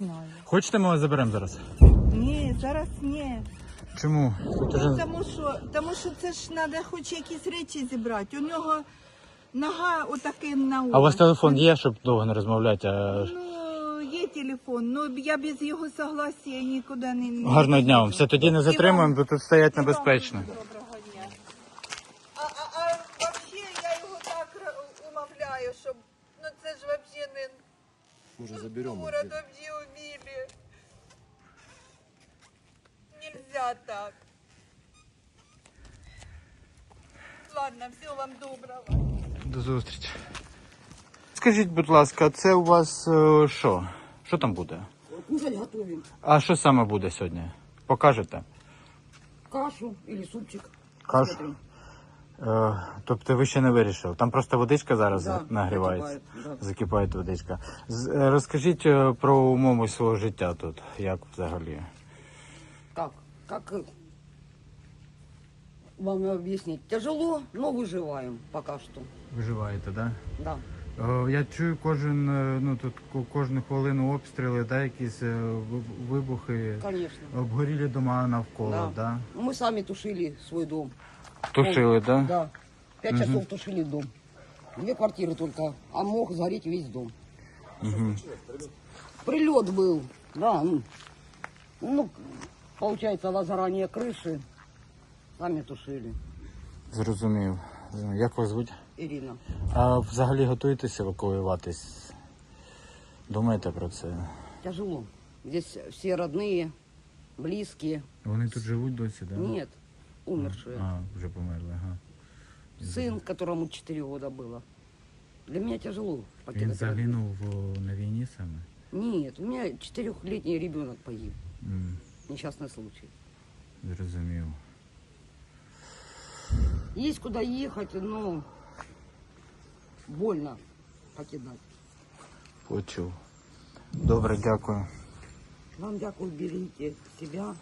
не знаю. Хочете, ми вас заберемо зараз? Ні, зараз ні. Чому? Тут уже... Тому що, тому що це ж треба хоч якісь речі зібрати. У нього нога отаким на А у вас телефон є, щоб довго не розмовляти? А... Ну, є телефон, ну я без його согласия нікуди не... не Гарного дня вам. Все, тоді не затримуємо, бо тут стоять і вам небезпечно. Доброго дня. А, а, а вообще я його так ра- умовляю, щоб, ну це ж вообще не... Може заберемо. Дура, да мне убили. Нельзя так. Ладно, всего вам доброго. До зустрічі. Скажіть, будь ласка, це у вас е, що? Що там буде? Кушать готовим. А що саме буде сьогодні? Покажете? Кашу или супчик. Кашу? Смотрим. Е, тобто ви ще не вирішили. Там просто водичка зараз Да, нагрівається. закипає, да. Закипає водичка. З- е, Розкажіть е, про умови свого життя тут. Як взагалі? Как? Как э, вам объяснить? Тяжело, но выживаем пока что. Виживаєте, так? Да. Да? Я чую кожен, е, ну тут ко- кожну хвилину обстріли, да, якісь е, ви- вибухи, Конечно. обгорілі дома навколо, Да. да? Мы сами тушили свой дом. Тушили, да? Да. Пять часов тушили дом. Две квартиры только, а мог сгореть весь дом. Прилет был, да. ну. Ну, получается, возгорание крыши. Сами тушили. Зрозумів. Як вас звуть? Ирина. А взагалі готуєтесь евакуюватись? Думаєте про це? Тяжело. Здесь все родные, близкие. Вони тут живуть досі, да? Нет, умершие. А, вже померли, ага. Сын, которому 4 года было. Для меня тяжело Він покидать. загинув о, на війні саме? родину. Нет, у меня четырехлетний ребенок погиб. М, Несчастный случай. Зрозумів. Есть куда ехать, но больно покидать. Почув. Добре, дякую. Вам дякую, берите себя,